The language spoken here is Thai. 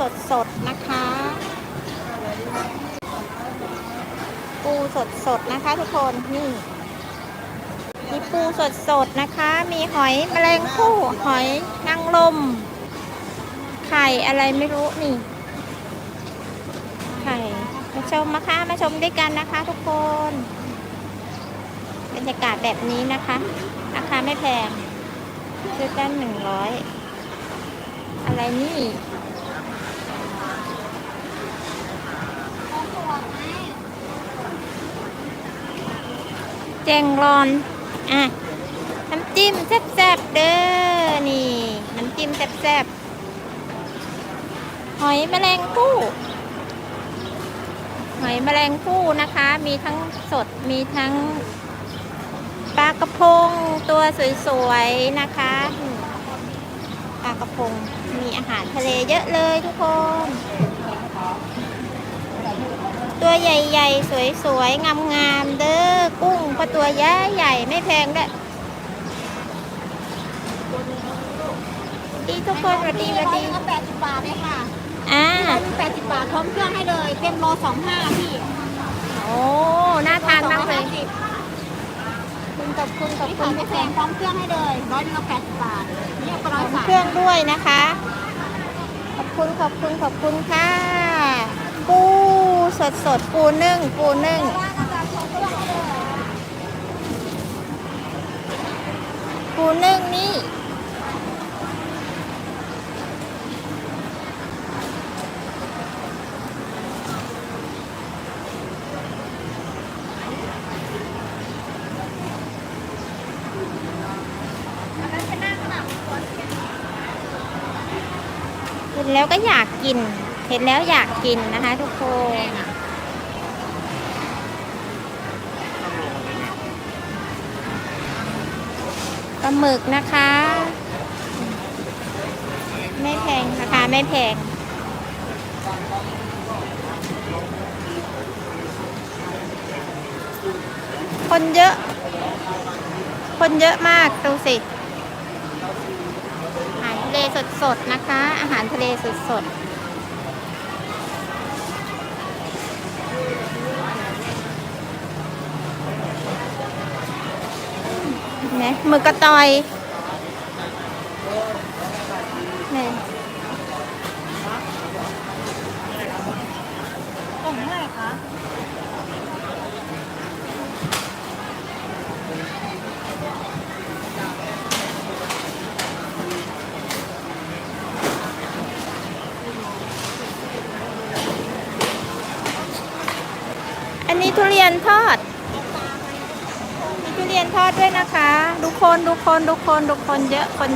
สดๆนะคะ ปูสดๆนะคะทุกคนนี่มีปูสดๆนะคะ มีหอยแมลงภู่หอยนางรมไข่อะไรไม่รู้นี่ไข่มาชมนะคะมาชมด้วยกันนะคะ ทุกคนบรรยากาศแบบนี้นะคะราคาไม่แพงซื้อกันหนึ่งร้อยอะไรนี่ แจงรอน อะ น้ำจิ้มแซ่บๆเด้อ นี่ น้ำจิ้มแซ่บๆ หอยแมลงภู่ หอยแมลงภู่นะคะ มีทั้งสด มีทั้งปลากระพงตัวสวยๆ นะคะปลากระพง มีอาหารทะเลเยอะเลยทุกคน ตัวใหญ่ๆ สวยๆ งามๆ เด้อ กุ้งก็ตัวใหญ่ใหญ่ๆ ไม่แพงด้วยดีทุกคนสวัสดีสวัสดีก็แปดสิบบาทเลยค่ะอ่าแปดสิบบาทพร้อมเครื่องให้เลยเต็มโลสองห้าพี่ โอ้ น่าทานมากเลยสิบคุณขอบคุณขอบนี่คุขายณไม่แพงพร้อมเครื่องให้เลยร้อยหนึงก็แปดสิบบาทนี่ก็ร้อยสามเครื่องด้วยนะคะ ขอบคุณขอบคุณขอบคุณค่ะ ปูสดสดๆปูนึ่งปูนึ่งปูนึ่งนี่เห็นแล้วก็อยากกิน ห็นแล้วอยากกินนะคะทุกคนปลาหมึกนะคะ ไม่แพงราคาไม่แพงคนเยอะ คนเยอะมากดูสิอาหารทะเลสดๆนะคะ อาหารทะเลสดๆ นะหมึกกระตอยนี่กล่องเท่าไหร่คะอันนี้ทุเรียนทอด เรียนทอดด้วยนะคะดูคนดูคนดูคนดูคนเยอะคน